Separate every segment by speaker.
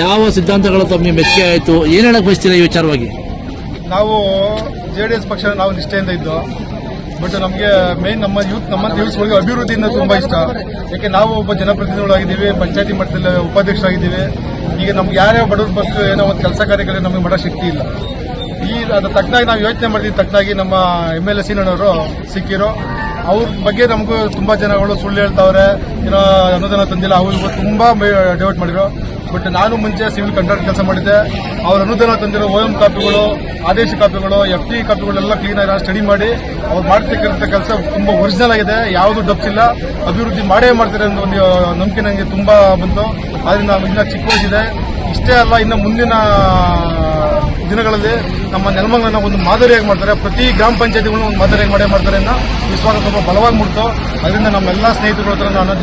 Speaker 1: ಯಾವ ಸಿದ್ಧಾಂತಗಳು ತಮಗೆ ಮೆಚ್ಚುಗೆ ಆಯಿತು? ಏನು ಹೇಳಕ್ಕೆ ಬಯಸ್ತೀರಾ ಈ ವಿಚಾರವಾಗಿ?
Speaker 2: ನಾವು ಜೆ ಡಿ ಎಸ್ ಪಕ್ಷ ನಾವು ನಿಷ್ಠೆಯಿಂದ ಇದ್ದು ಬಟ್ ನಮಗೆ ಮೇನ್ ನಮ್ಮ ಯೂತ್ ನಮ್ಮ ಯೂತ್ಸ್ಗಳಿಗೆ ಅಭಿವೃದ್ಧಿಯಿಂದ ತುಂಬಾ ಇಷ್ಟ. ಯಾಕೆ ನಾವು ಒಬ್ಬ ಜನಪ್ರತಿನಿಧಿಗಳಾಗಿದ್ದೀವಿ, ಪಂಚಾಯತಿ ಮಟ್ಟದಲ್ಲಿ ಉಪಾಧ್ಯಕ್ಷರಾಗಿದ್ದೀವಿ. ಈಗ ನಮ್ಗೆ ಯಾರ್ಯಾವ ಬಡವ್ರ ಬಗ್ಗೆ ಏನೋ ಒಂದು ಕೆಲಸ ಕಾರ್ಯಗಳಿಗೆ ನಮಗೆ ಮಾಡೋ ಶಕ್ತಿ ಇಲ್ಲ. ಈ ಅದ ತಕ್ಕನಾಗಿ ನಾವು ಯೋಚನೆ ಮಾಡಿದ್ವಿ ತಕ್ಕನಾಗಿ ನಮ್ಮ ಎಂ ಎಲ್ ಎ ಸೀನಣ್ಣವರು ಸಿಕ್ಕಿರೋ. ಅವ್ರ ಬಗ್ಗೆ ನಮಗೂ ತುಂಬಾ ಜನಗಳು ಸುಳ್ಳು ಹೇಳ್ತಾವ್ರೆ. ಏನೋ ಅನುದಾನ ತಂದಿಲ್ಲ, ಅವ್ರಿಗೂ ತುಂಬಾ ಡೌಟ್ ಮಾಡಿರೋ ಬಟ್ ನಾನು ಮುಂಚೆ ಸಿವಿಲ್ ಕಾಂಟ್ರಾಕ್ಟ್ ಕೆಲಸ ಮಾಡಿದ್ದೆ. ಅವ್ರ ಅನುದಾನ ತಂದಿರೋ ಓಎಂ ಕಾಪಿಗಳು, ಆದೇಶ ಕಾಪಿಗಳು ಎಫ್ ಟಿ ಕಾಪಿಗಳೆಲ್ಲ ಕ್ಲೀನ್ ಆಗಿ ಸ್ಟಡಿ ಮಾಡಿ, ಅವ್ರು ಮಾಡ್ತಿರ್ತಕ್ಕಂಥ ಕೆಲಸ ತುಂಬಾ ಒರಿಜಿನಲ್ ಆಗಿದೆ. ಯಾವುದು ಡಬ್ಸ್ ಅಭಿವೃದ್ಧಿ ಮಾಡೇ ಮಾಡ್ತಾರೆ ಅಂತ ಒಂದು ನಂಬಿಕೆ ನನಗೆ ತುಂಬಾ ಬಂತು. ಆದ್ರಿಂದ ಇನ್ನ ಚಿಕ್ಕ ವಯಸ್ಸಿದೆ. ಇಷ್ಟೇ ಅಲ್ಲ, ಇನ್ನು ಮುಂದಿನ ದಿನಗಳಲ್ಲಿ ನಮ್ಮ ನೆಲಮಂಗಲನ ಒಂದು ಮಾದರಿಯಾಗಿ ಮಾಡ್ತಾರೆ. ಪ್ರತಿ ಗ್ರಾಮ ಪಂಚಾಯತಿಗಳನ್ನ ಒಂದು ಮಾದರಿಯಾಗಿ ಮಾಡೇ ಮಾಡ್ತಾರೆ. ಅನ್ನೋ ವಿಶ್ವಾಸ ತುಂಬ ಬಲವಾಗಿ ಮುಡ್ತು ಅದರಿಂದ ನಮ್ಮೆಲ್ಲ ಸ್ನೇಹಿತರು ಹತ್ರ ನಾನು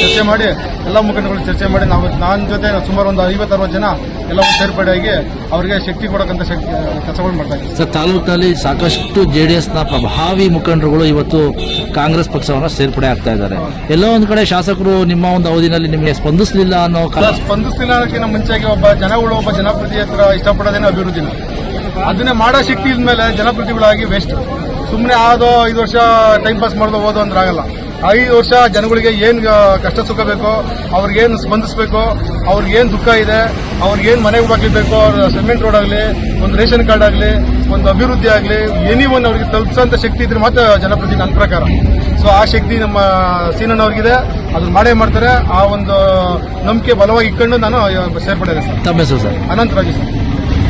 Speaker 2: ಚರ್ಚೆ ಮಾಡಿ, ಎಲ್ಲ ಮುಖಂಡಗಳು ಚರ್ಚೆ ಮಾಡಿ ನಾವು ನನ್ನ ಜೊತೆ ಸುಮಾರು ಒಂದು ಐವತ್ತರವತ್ತು ಜನ ಎಲ್ಲ ಒಂದು ಸೇರ್ಪಡೆಯಾಗಿ ಅವರಿಗೆ ಶಕ್ತಿ ಕೊಡಕ್ಕಂಥ ಶಕ್ತಿ ಕೆಲಸಗಳು ಮಾಡ್ತಾ
Speaker 1: ಸರ್ ತಾಲೂಕಿನಲ್ಲಿ ಸಾಕಷ್ಟು ಜೆ ಡಿ ಎಸ್ನ ಪ್ರಭಾವಿ ಮುಖಂಡರುಗಳು ಇವತ್ತು ಕಾಂಗ್ರೆಸ್ ಪಕ್ಷವನ್ನು ಸೇರ್ಪಡೆ ಆಗ್ತಾ ಇದ್ದಾರೆ. ಎಲ್ಲೋ ಒಂದು ಕಡೆ ಶಾಸಕರು ನಿಮ್ಮ ಒಂದು ಅವಧಿನಲ್ಲಿ ನಿಮಗೆ ಸ್ಪಂದಿಸಲಿಲ್ಲ ಅನ್ನೋ
Speaker 2: ಸ್ಪಂದಿಸಲಿಲ್ಲ ಅದಕ್ಕಿಂತ ಅನ್ನೋಕ್ಕಿಂತ ಮುಂಚೆಗೆ ಒಬ್ಬ ಜನಗಳು ಒಬ್ಬ ಜನಪ್ರತಿ ಹತ್ರ ಇಷ್ಟಪಡೋದೇನೋ ಅಭಿವೃದ್ಧಿನ ಅದನ್ನೇ ಮಾಡೋ ಶಕ್ತಿ ಇದ್ಮೇಲೆ ಜನಪ್ರತಿಗಳಾಗಿ ವೇಸ್ಟ್ ಸುಮ್ಮನೆ ಆದೋ ಐದು ವರ್ಷ ಟೈಮ್ ಪಾಸ್ ಮಾಡೋದು ಓದೋ ಅಂದ್ರೆ ಆಗಲ್ಲ. ಐದು ವರ್ಷ ಜನಗಳಿಗೆ ಏನು ಕಷ್ಟ ಸುಖ ಬೇಕೋ ಅವ್ರಿಗೇನು ಸ್ಪಂದಿಸಬೇಕು ಅವ್ರಿಗೇನು ದುಃಖ ಇದೆ ಅವ್ರಿಗೇನು ಮನೆ ಬೇಕೋ ಅವ್ರ ಸಿಮೆಂಟ್ ರೋಡ್ ಆಗಲಿ ಒಂದು ರೇಷನ್ ಕಾರ್ಡ್ ಆಗಲಿ ಒಂದು ಅಭಿವೃದ್ಧಿ ಆಗಲಿ ಎನಿ ಒನ್ ಅವ್ರಿಗೆ ತಲುಪಿಸೋಂಥ ಶಕ್ತಿ ಇದ್ರೆ ಮಾತ್ರ ಜನಪ್ರತಿ ನನ್ನ ಪ್ರಕಾರ. ಸೊ ಆ ಶಕ್ತಿ ನಮ್ಮ ಸೀನಣ್ಣವ್ರಿಗಿದೆ. ಅದನ್ನ ಮಾಡೇ ಮಾಡ್ತಾರೆ. ಆ ಒಂದು ನಂಬಿಕೆ ಬಲವಾಗಿ ಇಟ್ಕೊಂಡು ನಾನು ಸೇರ್ಪಡೆ ಸರ್.
Speaker 1: ತಮ್ಮ ಹೆಸರು ಸರ್?
Speaker 2: ಅನಂತರಾಜು ಸರ್.